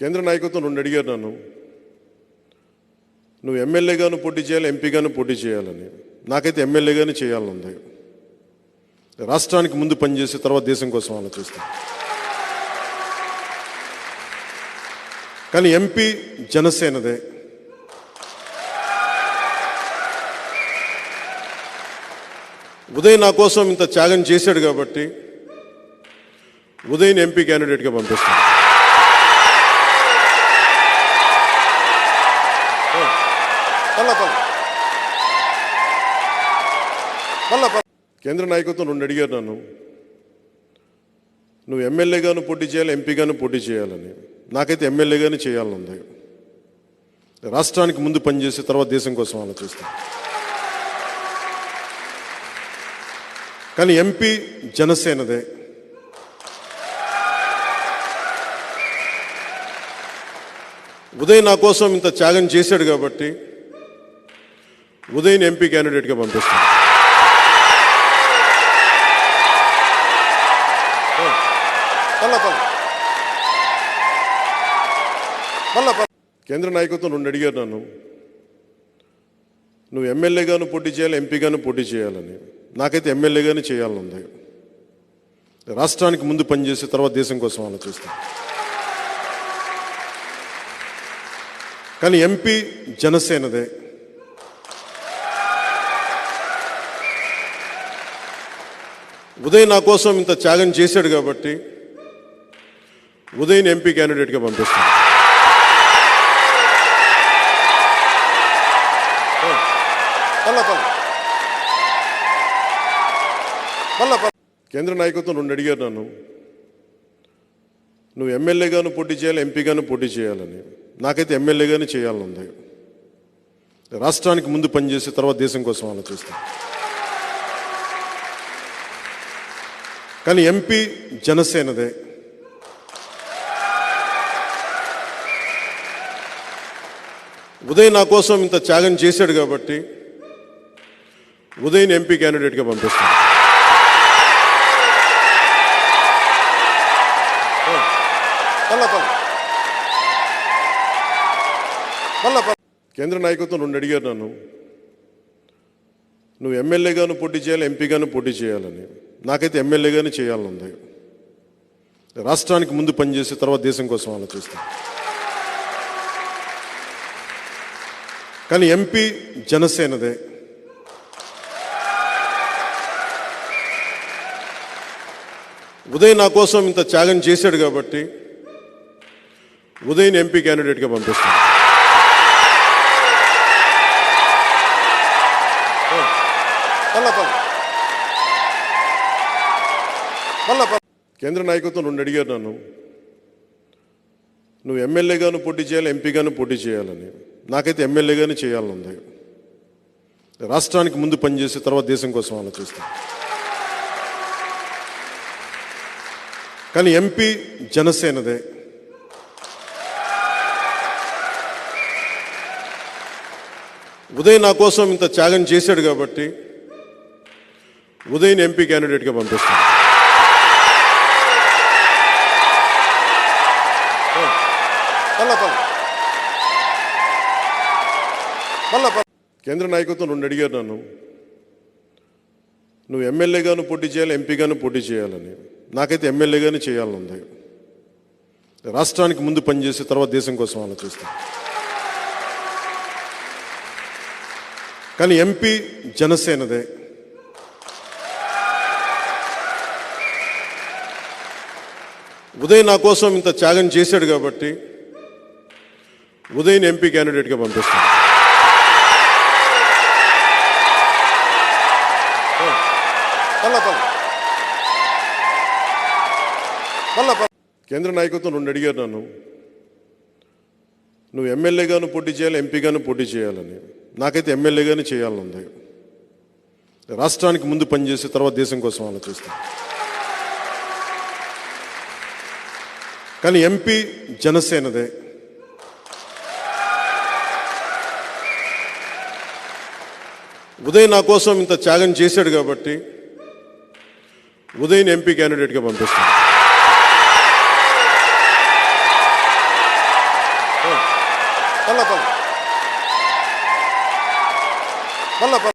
కేంద్ర నాయకత్వం రెండు అడిగారు నన్ను. నువ్వు ఎమ్మెల్యేగాను పోటీ చేయాలి ఎంపీగాను పోటీ చేయాలని. నాకైతే ఎమ్మెల్యేగానే చేయాలని ఉంది. రాష్ట్రానికి ముందు పనిచేసి తర్వాత దేశం కోసం ఆలోచిస్తాను. కానీ ఎంపీ జనసేనదే. ఉదయ్ నా కోసం ఇంత త్యాగం చేశాడు కాబట్టి ఉదయ్ని ఎంపీ క్యాండిడేట్గా పంపిస్తాను. పల్ల పల్ల పల్ల పల్ల కేంద్ర నాయకత్వం రెండు అడిగారు నన్ను నువ్వు ఎమ్మెల్యేగాను పోటీ చేయాలి ఎంపీగాను పోటీ చేయాలని. నాకైతే ఎమ్మెల్యేగానే చేయాలని ఉంది. రాష్ట్రానికి ముందు పనిచేసి తర్వాత దేశం కోసం ఆలోచిస్తాను కానీ ఎంపీ జనసేనదే. ఉదయ్ నా కోసం ఇంత త్యాగం చేశాడు కాబట్టి ఉదయం ఎంపీ క్యాండిడేట్గా పంపిస్తాను కేంద్ర నాయకత్వం రెండు అడిగారు నన్ను. నువ్వు ఎమ్మెల్యేగాను పోటీ చేయాలి ఎంపీగాను పోటీ చేయాలని. నాకైతే ఎమ్మెల్యేగానే చేయాలని ఉంది రాష్ట్రానికి ముందు పనిచేసి తర్వాత దేశం కోసం ఆలోచిస్తాను. కానీ ఎంపీ జనసేనదే. ఉదయ్ నా కోసం ఇంత త్యాగం చేశాడు కాబట్టి ఉదయ్ని ఎంపీ క్యాండిడేట్గా పంపిస్తాను. కేంద్ర నాయకత్వం రెండు అడిగారు నన్ను. నువ్వు ఎమ్మెల్యేగాను పోటీ చేయాలి ఎంపీగాను పోటీ చేయాలని. నాకైతే ఎమ్మెల్యేగానే చేయాలని ఉంది రాష్ట్రానికి ముందు పనిచేసి తర్వాత దేశం కోసం ఆలోచిస్తాను. కానీ ఎంపీ జనసేనదే. ఉదయ్ నా కోసం ఇంత త్యాగం చేశాడు కాబట్టి ఉదయ్ని ఎంపీ క్యాండిడేట్గా పంపిస్తాను. కేంద్ర నాయకత్వం నుండి అడిగారు నన్ను. నువ్వు ఎమ్మెల్యేగాను పోటీ చేయాలి ఎంపీగాను పోటీ చేయాలని. నాకైతే ఎమ్మెల్యేగానే చేయాలనుంది రాష్ట్రానికి ముందు పనిచేసి తర్వాత దేశం కోసం ఆలోచిస్తాను కానీ ఎంపీ జనసేనదే. ఉదయ్ నా కోసం ఇంత త్యాగం చేశాడు కాబట్టి ఉదయ్ని ఎంపీ క్యాండిడేట్గా పంపిస్తాను. పల్ల పల్ల పల్ల పల్ల కేంద్ర నాయకత్వం రెండు అడిగారు నన్ను. నువ్వు ఎమ్మెల్యేగాను పోటీ చేయాలి ఎంపీగాను పోటీ చేయాలని. నాకైతే ఎమ్మెల్యేగానే చేయాలని ఉంది రాష్ట్రానికి ముందు పనిచేసి తర్వాత దేశం కోసం ఆలోచిస్తాను. కానీ ఎంపీ జనసేనదే. ఉదయ్ నా కోసం ఇంత త్యాగం చేశాడు కాబట్టి ఉదయ్ని ఎంపీ క్యాండిడేట్గా పంపిస్తాను. పల్ల పల్ల పల్ల పల్ల కేంద్ర నాయకత్వం రెండు అడిగారు నన్ను. నువ్వు ఎమ్మెల్యేగాను పోటీ చేయాలి ఎంపీగాను పోటీ చేయాలని. నాకైతే ఎమ్మెల్యేగానే చేయాలని ఉంది. రాష్ట్రానికి ముందు పనిచేసి తర్వాత దేశం కోసం ఆలోచిస్తాను కానీ ఎంపీ జనసేనదే. ఉదయ్ నా కోసం ఇంత త్యాగం చేశాడు కాబట్టి ఉదయం ఎంపీ క్యాండిడేట్గా పంపిస్తాను కేంద్ర నాయకత్వం రెండు అడిగారు నన్ను. నువ్వు ఎమ్మెల్యేగాను పోటీ చేయాలి ఎంపీగాను పోటీ చేయాలని. నాకైతే ఎమ్మెల్యేగానే చేయాలని ఉంది. రాష్ట్రానికి ముందు పనిచేసి తర్వాత దేశం కోసం ఆలోచిస్తాను కానీ ఎంపీ జనసేనదే. ఉదయ్ నా కోసం ఇంత త్యాగం చేశాడు కాబట్టి ఉదయ్ని ఎంపీ క్యాండిడేట్గా పంపిస్తాను. పల్ల.